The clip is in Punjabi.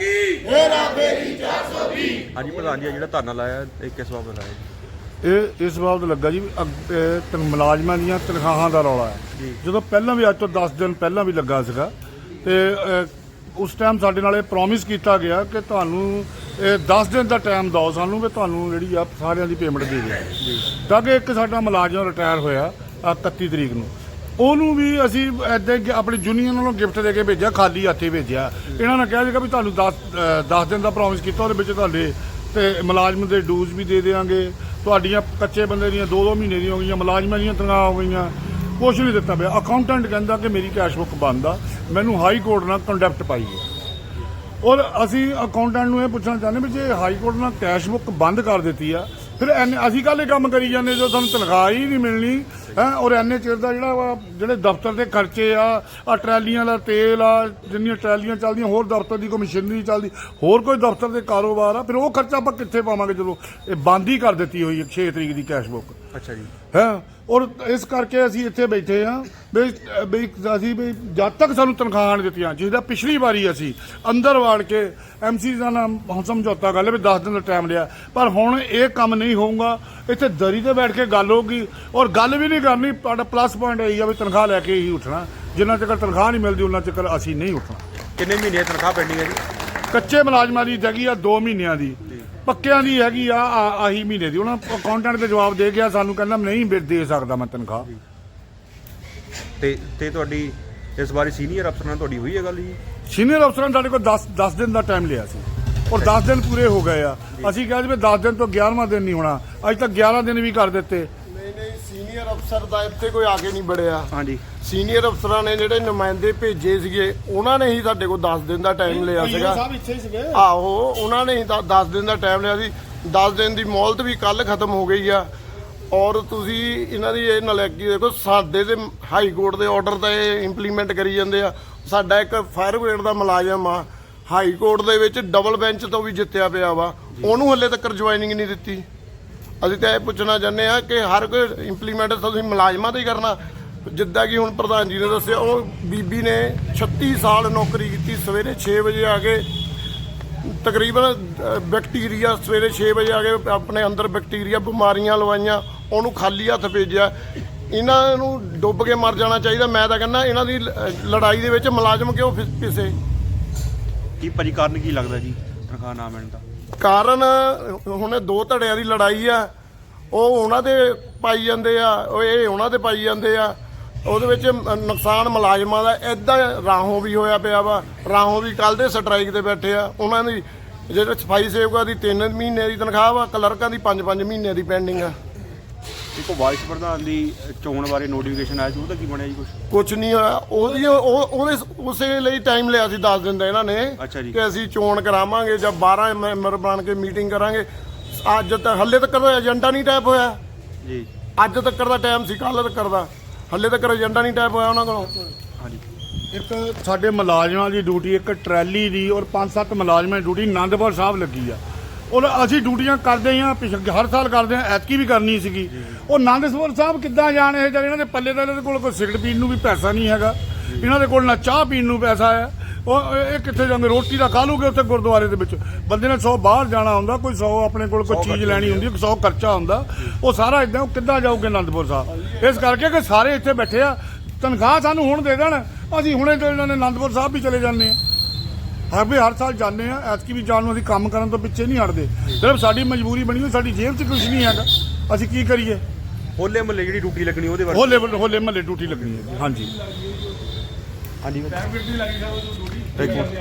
ਕੀ ਹਾਂਜੀ ਪ੍ਰਧਾਨ ਜੀ ਆਹ ਜਿਹੜਾ ਧਰਨਾ ਲਾਇਆ ਇਹ ਕਿਸ ਬਾਬਤ ਲਾਇਆ ਜੀ? ਇਹ ਇਸ ਬਾਬਤ ਲੱਗਾ ਜੀ ਅੱਗ- ਇਹ ਤਨ- ਮੁਲਾਜ਼ਮਾਂ ਦੀਆਂ ਤਨਖਾਹਾਂ ਦਾ ਰੌਲਾ ਹੈ। ਜਦੋਂ ਪਹਿਲਾਂ ਵੀ ਅੱਜ ਤੋਂ 10 ਦਿਨ ਪਹਿਲਾਂ ਵੀ ਲੱਗਾ ਸੀਗਾ ਤੇ ਉਸ ਟਾਈਮ ਸਾਡੇ ਨਾਲ ਇਹ ਪ੍ਰੋਮਿਸ ਕੀਤਾ ਗਿਆ ਕਿ ਤੁਹਾਨੂੰ ਇਹ 10 ਦਿਨ ਦਾ ਟਾਈਮ ਦਿਓ ਸਾਨੂੰ ਵੀ ਤੁਹਾਨੂੰ ਜਿਹੜੀ ਆ ਸਾਰਿਆਂ ਦੀ ਪੇਮੈਂਟ ਦੇ ਦਿਆਂਗੇ ਤਾਂ ਕਿ ਇੱਕ ਸਾਡਾ ਮੁਲਾਜ਼ਮ ਰਿਟਾਇਰ ਹੋਇਆ ਆਹ 31 ਤਰੀਕ ਨੂੰ। ਉਹਨੂੰ ਵੀ ਅਸੀਂ ਐਦਾਂ ਆਪਣੀ ਯੂਨੀਅਨ ਵੱਲੋਂ ਗਿਫਟ ਦੇ ਕੇ ਭੇਜਿਆ, ਖਾਲੀ ਹੱਥੇ ਭੇਜਿਆ। ਇਹਨਾਂ ਨੇ ਕਿਹਾ ਸੀਗਾ ਵੀ ਤੁਹਾਨੂੰ 10 10 ਦਿਨ ਦਾ ਪ੍ਰੋਮਿਸ ਕੀਤਾ, ਉਹਦੇ ਵਿੱਚ ਤੁਹਾਡੇ ਤੇ ਮੁਲਾਜ਼ਮ ਦੇ ਡੂਜ਼ ਵੀ ਦੇ ਦੇਵਾਂਗੇ ਤੁਹਾਡੀਆਂ ਕੱਚੇ ਬੰਦੇ ਦੀਆਂ 2-2 ਮਹੀਨੇ ਦੀਆਂ ਹੋ ਗਈਆਂ, ਮੁਲਾਜ਼ਮਾਂ ਦੀਆਂ ਤਨਖਾਹ ਹੋ ਗਈਆਂ। ਕੁਛ ਨਹੀਂ ਦਿੱਤਾ ਪਿਆ। ਅਕਾਊਂਟੈਂਟ ਕਹਿੰਦਾ ਕਿ ਮੇਰੀ ਕੈਸ਼ ਬੁੱਕ ਬੰਦ ਆ। ਮੈਨੂੰ ਹਾਈ ਕੋਰਟ ਨਾਲ ਕੰਡੈਪਟ ਪਾਈ ਹੈ। ਔਰ ਅਸੀਂ ਅਕਾਊਂਟੈਂਟ ਨੂੰ ਇਹ ਪੁੱਛਣਾ ਚਾਹੁੰਦੇ ਵੀ ਜੇ ਹਾਈ ਕੋਰਟ ਨਾਲ ਕੈਸ਼ ਬੁੱਕ ਬੰਦ ਕਰ ਦਿੱਤੀ ਆ ਫਿਰ ਐਨੇ ਅਸੀਂ ਕੱਲ੍ਹ ਇਹ ਕੰਮ ਕਰੀ ਜਾਂਦੇ ਜੋ ਸਾਨੂੰ ਤਨਖਾਹ ਹੀ ਨਹੀਂ ਮਿਲਣੀ, ਹੈ? ਔਰ ਐਨੇ ਚਿਰ ਦਾ ਜਿਹੜਾ ਵਾ, ਜਿਹੜੇ ਦਫ਼ਤਰ ਦੇ ਖਰਚੇ ਆ ਆ ਟਰਾਲੀਆਂ ਦਾ ਤੇਲ ਆ, ਜਿੰਨੀਆਂ ਟਰਾਲੀਆਂ ਚੱਲਦੀਆਂ, ਹੋਰ ਦਫ਼ਤਰ ਦੀ ਕੋਈ ਮਸ਼ੀਨਰੀ ਚੱਲਦੀ, ਹੋਰ ਕੋਈ ਦਫ਼ਤਰ ਦੇ ਕਾਰੋਬਾਰ ਆ, ਫਿਰ ਉਹ ਖਰਚਾ ਆਪਾਂ ਕਿੱਥੇ ਪਾਵਾਂਗੇ ਜਦੋਂ? ਇਹ ਬੰਦ ਹੀ ਕਰ ਦਿੱਤੀ ਹੋਈ ਹੈ 6 ਤਰੀਕ ਦੀ ਕੈਸ਼ ਬੁੱਕ। ਅੱਛਾ ਜੀ। ਹੈ? ਔਰ ਇਸ ਕਰਕੇ ਅਸੀਂ ਇੱਥੇ ਬੈਠੇ ਆ ਵੀ ਵੀ ਅਸੀਂ ਵੀ ਜਦ ਤੱਕ ਸਾਨੂੰ ਤਨਖਾਹਾਂ ਨਹੀਂ ਦਿੱਤੀਆਂ ਜਿਹਦਾ ਪਿਛਲੀ ਵਾਰੀ ਅਸੀਂ ਅੰਦਰ ਵਾੜ ਕੇ ਐਮਸੀ ਦਾ ਨਾਮ ਸਮਝੌਤਾ ਗੱਲ ਵੀ 10 ਦਿਨ ਦਾ ਟਾਈਮ ਲਿਆ। ਪਰ ਹੁਣ ਇਹ ਕੰਮ ਨਹੀਂ ਹੋਊਗਾ ਇੱਥੇ ਦਰੀ ਤੇ ਬੈਠ ਕੇ ਗੱਲ ਹੋਊਗੀ ਔਰ ਗੱਲ ਵੀ ਨਹੀਂ ਕਰਨੀ ਤੁਹਾਡਾ ਪਲੱਸ ਪੁਆਇੰਟ ਇਹ ਆ ਵੀ ਤਨਖਾਹ ਲੈ ਕੇ ਹੀ ਉੱਠਣਾ। ਜਿੰਨਾ ਚਿਰ ਤਨਖਾਹ ਨਹੀਂ ਮਿਲਦੀ ਉਹਨਾਂ ਚਿਰ ਅਸੀਂ ਨਹੀਂ ਉੱਠਣਾ। ਕਿੰਨੇ ਮਹੀਨੇ ਤਨਖਾਹ ਪੈਂਡਿੰਗ ਹੈ ਜੀ? ਕੱਚੇ ਮੁਲਾਜ਼ਮਾਂ ਦੀ ਹੈਗੀ ਆ 2 ਮਹੀਨਿਆਂ ਦੀ। ਪੱਕਿਆਂ ਦੀ ਹੈਗੀ ਆ ਆ- ਆਹੀ ਮਹੀਨੇ ਦੀ। ਉਹਨਾਂ ਅਕਾਊਂਟੈਂਟ ਦੇ ਜਵਾਬ ਦੇ ਗਿਆ ਸਾਨੂੰ ਕਹਿੰਦਾ ਨਹੀਂ ਦੇ- ਦੇ ਸਕਦਾ ਮੈਂ ਤਨਖਾਹ। ਤੇ ਤੇ ਤੁਹਾਡੀ ਇਸ ਬਾਰੇ ਸੀਨੀਅਰ ਅਫਸਰ ਨਾਲ ਤੁਹਾਡੀ ਹੋਈ ਹੈ ਗੱਲ ਜੀ? ਸੀਨੀਅਰ ਅਫਸਰਾਂ ਨੇ ਸਾਡੇ ਕੋਲ 10 10 ਦਿਨ ਦਾ ਟਾਈਮ ਲਿਆ ਸੀ। ਔਰ 10 ਦਿਨ ਪੂਰੇ ਹੋ ਗਏ ਆ। ਅਸੀਂ ਕਿਹਾ ਸੀ ਵੀ 10 ਦਿਨ ਤੋਂ 11ਵਾਂ ਦਿਨ ਨਹੀਂ ਹੋਣਾ। ਅੱਜ ਤੱਕ 11 ਦਿਨ ਵੀ ਕਰ ਦਿੱਤੇ। ਸੀਨੀਅਰ ਅਫਸਰ ਦਾ ਇੱਥੇ ਕੋਈ ਆ ਕੇ ਨਹੀਂ ਬੜਿਆ ਹਾਂਜੀ। ਸੀਨੀਅਰ ਅਫਸਰਾਂ ਨੇ ਜਿਹੜੇ ਨੁਮਾਇੰਦੇ ਭੇਜੇ ਸੀਗੇ ਉਹਨਾਂ ਨੇ ਹੀ ਸਾਡੇ ਕੋਲ 10 ਦਿਨ ਦਾ ਟਾਈਮ ਲਿਆ ਸੀਗਾ। ਇੱਥੇ ਹੀ ਸੀਗੇ। ਆਹੋ ਉਹਨਾਂ ਨੇ ਹੀ 10 ਦਿਨ ਦਾ ਟਾਈਮ ਲਿਆ ਸੀ। 10 ਦਿਨ ਦੀ ਮੌਲਤ ਵੀ ਕੱਲ ਖਤਮ ਹੋ ਗਈ ਆ। ਔਰ ਤੁਸੀਂ ਇਹਨਾਂ ਦੀ ਇਹ ਨਲਾਇਕੀ ਦੇਖੋ ਸਾਡੇ ਤੇ ਹਾਈ ਕੋਰਟ ਦੇ ਆਰਡਰ ਤਾਂ ਇਹ ਇੰਪਲੀਮੈਂਟ ਕਰੀ ਜਾਂਦੇ ਆ। ਸਾਡਾ ਇੱਕ ਫਾਇਰ ਬ੍ਰਿਗੇਡ ਦਾ ਮੁਲਾਜ਼ਮ ਆ। ਹਾਈ ਕੋਰਟ ਦੇ ਵਿੱਚ ਡਬਲ ਬੈਂਚ ਤੋਂ ਵੀ ਜਿੱਤਿਆ ਪਿਆ ਵਾ। ਉਹਨੂੰ ਹੱਲੇ ਤੱਕ ਜੁਆਇਨਿੰਗ ਨਹੀਂ ਦਿੱਤੀ। ਅਸੀਂ ਤਾਂ ਇਹ ਪੁੱਛਣਾ ਚਾਹੁੰਦੇ ਆ ਕਿ ਹਰ ਕੋਈ ਇੰਪਲੀਮੈਂਟ ਤੁਸੀਂ ਮੁਲਾਜ਼ਮਾਂ ਤੇ ਹੀ ਕਰਨਾ। ਜਿੱਦਾਂ ਕਿ ਹੁਣ ਪ੍ਰਧਾਨ ਜੀ ਨੇ ਦੱਸਿਆ, ਉਹ ਬੀਬੀ ਨੇ 36 ਸਾਲ ਨੌਕਰੀ ਕੀਤੀ, ਸਵੇਰੇ 6 ਵਜੇ ਆ ਕੇ ਤਕਰੀਬਨ ਬੈਕਟੀਰੀਆ ਸਵੇਰੇ 6 ਵਜੇ ਆ ਕੇ ਆਪਣੇ ਅੰਦਰ ਬੈਕਟੀਰੀਆ ਬਿਮਾਰੀਆਂ ਲਵਾਈਆਂ, ਉਹਨੂੰ ਖਾਲੀ ਹੱਥ ਭੇਜਿਆ। ਇਹਨਾਂ ਨੂੰ ਡੁੱਬ ਕੇ ਮਰ ਜਾਣਾ ਚਾਹੀਦਾ। ਮੈਂ ਤਾਂ ਕਹਿੰਦਾ, ਇਹਨਾਂ ਦੀ ਲੜਾਈ ਦੇ ਵਿੱਚ ਮੁਲਾਜ਼ਮ ਕਿਉਂ ਫਿ- ਪਿਸੇ? ਕੀ ਭਾਜੀ ਕੀ ਲੱਗਦਾ ਜੀ ਤਨਖਾਹ ਨਾ ਮਿਲਣ ਦਾ? ਕਾਰਨ ਹੁਣ ਇਹ ਦੋ ਧੜਿਆਂ ਦੀ ਲੜਾਈ ਆ, ਉਹ ਉਹਨਾਂ ਦੇ ਪਾਈ ਜਾਂਦੇ ਆ, ਉਹ ਇਹ ਉਹਨਾਂ ਦੇ ਪਾਈ ਜਾਂਦੇ ਆ। ਉਹਦੇ ਵਿੱਚ ਨੁਕਸਾਨ ਮੁਲਾਜ਼ਮਾਂ ਦਾ ਐਦਾਂ ਰਾਹੋਂ ਵੀ ਹੋਇਆ ਪਿਆ ਵਾ, ਰਾਹੋਂ ਵੀ ਕੱਲ ਦੇ ਸਟ੍ਰਾਈਕ ਤੇ ਬੈਠੇ ਆ। ਉਹਨਾਂ ਦੀ ਜਿਹੜੇ ਸਫ਼ਾਈ ਸੇਵਕਾਂ ਦੀ 3 ਮਹੀਨੇ ਦੀ ਤਨਖਾਹ ਵਾ, ਕਲਰਕਾਂ ਦੀ 5-5 ਮਹੀਨੇ ਦੀ ਪੈਂਡਿੰਗ ਆ। ਦੇਖੋ ਵਾਈਸ ਪ੍ਰਧਾਨ ਦੀ ਚੋਣ ਬਾਰੇ ਨੋਟੀਫਿਕੇਸ਼ਨ ਆਇਆ ਸੀ ਉਹਦਾ ਕੀ ਬਣਿਆ ਜੀ ਕੁਝ ਕੁਝ ਨਹੀਂ ਹੋਇਆ। ਉਹਦੀ ਉਹ ਉਹਦੇ ਉਸੇ ਲਈ ਟਾਈਮ ਲਿਆ ਸੀ 10 ਦਿਨ ਦਾ ਇਹਨਾਂ ਨੇ ਅੱਛਾ ਜੀ। ਕਿ ਅਸੀਂ ਚੋਣ ਕਰਾਵਾਂਗੇ ਜਾਂ 12 ਮੈਂਬਰ ਬਣ ਕੇ ਮੀਟਿੰਗ ਕਰਾਂਗੇ। ਅੱਜ ਤੱਕ ਹੱਲੇ ਤੱਕ ਦਾ ਏਜੰਡਾ ਨਹੀਂ ਟੈਪ ਹੋਇਆ। ਜੀ। ਅੱਜ ਤੱਕ ਦਾ ਟਾਈਮ ਸੀ ਕੱਲ ਤੱਕ ਦਾ। ਹੱਲੇ ਤੱਕ ਏਜੰਡਾ ਨਹੀਂ ਟੈਪ ਹੋਇਆ ਉਹਨਾਂ ਕੋਲੋਂ। ਹਾਂਜੀ। ਇੱਕ ਸਾਡੇ ਮੁਲਾਜ਼ਮਾਂ ਦੀ ਡਿਊਟੀ ਇੱਕ ਟਰੈਲੀ ਦੀ ਔਰ 5-7 ਮੁਲਾਜ਼ਮਾਂ ਦੀ ਡਿਊਟੀ ਆਨੰਦਪੁਰ ਸਾਹਿਬ ਲੱਗੀ ਆ। ਔਰ ਅਸੀਂ ਡਿਊਟੀਆਂ ਕਰਦੇ ਹਾਂ ਪਿਛ- ਹਰ ਸਾਲ ਕਰਦੇ ਹਾਂ ਐਤਕੀ ਵੀ ਕਰਨੀ ਸੀਗੀ। ਉਹ ਆਨੰਦਪੁਰ ਸਾਹਿਬ ਕਿੱਦਾਂ ਜਾਣ ਇਹ ਜਿਹੜੇ ਇਹਨਾਂ ਦੇ ਪੱਲੇ ਦਾ ਇਹਨਾਂ ਦੇ ਕੋਲ ਕੋਈ ਸਿਗਰਟ ਪੀਣ ਨੂੰ ਵੀ ਪੈਸਾ ਨਹੀਂ ਹੈਗਾ। ਇਹਨਾਂ ਦੇ ਕੋਲ ਨਾ ਚਾਹ ਪੀਣ ਨੂੰ ਪੈਸਾ ਹੈ। ਉਹ ਇਹ ਕਿੱਥੇ ਜਾਂਦੇ? ਰੋਟੀ ਦਾ ਖਾ ਲੂਗੇ ਉੱਥੇ ਗੁਰਦੁਆਰੇ ਦੇ ਵਿੱਚ। ਬੰਦੇ ਨੇ 100 ਬਾਹਰ ਜਾਣਾ ਹੁੰਦਾ ਕੋਈ 100 ਆਪਣੇ ਕੋਲ ਕੋਈ ਚੀਜ਼ ਲੈਣੀ ਹੁੰਦੀ 100 ਖਰਚਾ ਹੁੰਦਾ। ਉਹ ਸਾਰਾ ਇਦਾਂ ਕਿੱਦਾਂ ਜਾਊਗੇ ਆਨੰਦਪੁਰ ਸਾਹਿਬ? ਇਸ ਕਰਕੇ ਕਿ ਸਾਰੇ ਇੱਥੇ ਬੈਠੇ ਆ। ਤਨਖਾਹ ਸਾਨੂੰ ਹੁਣ ਦੇ ਦੇਣ। ਅਸੀਂ ਹੁਣੇ ਤੇ ਇਹਨਾਂ ਨੇ ਆਨੰਦਪੁਰ ਸਾਹਿਬ ਵੀ ਚਲੇ ਜਾਂਦੇ ਆ ਹਰ ਵੀ ਹਰ ਸਾਲ ਜਾਂਦੇ ਆ ਐਤਕੀ ਵੀ ਜਾਣ ਨੂੰ ਅਸੀਂ ਕੰਮ ਕਰਨ ਤੋਂ ਪਿੱਛੇ ਨਹੀਂ ਹਟਦੇ। ਸਿਰਫ ਸਾਡੀ ਮਜਬੂਰੀ ਬਣੀ ਹੋਈ ਸਾਡੀ ਜੇਬ 'ਚ ਕੁਝ ਨਹੀਂ ਹੈਗਾ। ਅਸੀਂ ਕੀ ਕਰੀਏ? ਹੋਲੇ ਮਹੱਲੇ ਜਿਹੜੀ ਡਿਊਟੀ ਲੱਗਣੀ ਉਹਦੇ ਬਾਰੇ ਹੋਲੇ ਹੋਲੇ ਮਹੱਲੇ ਡਿਊਟੀ ਲੱਗਣੀ ਹੈ। ਹਾਂਜੀ। ਹਾਂਜੀ। ਇੱਕ ਮਿੰਟ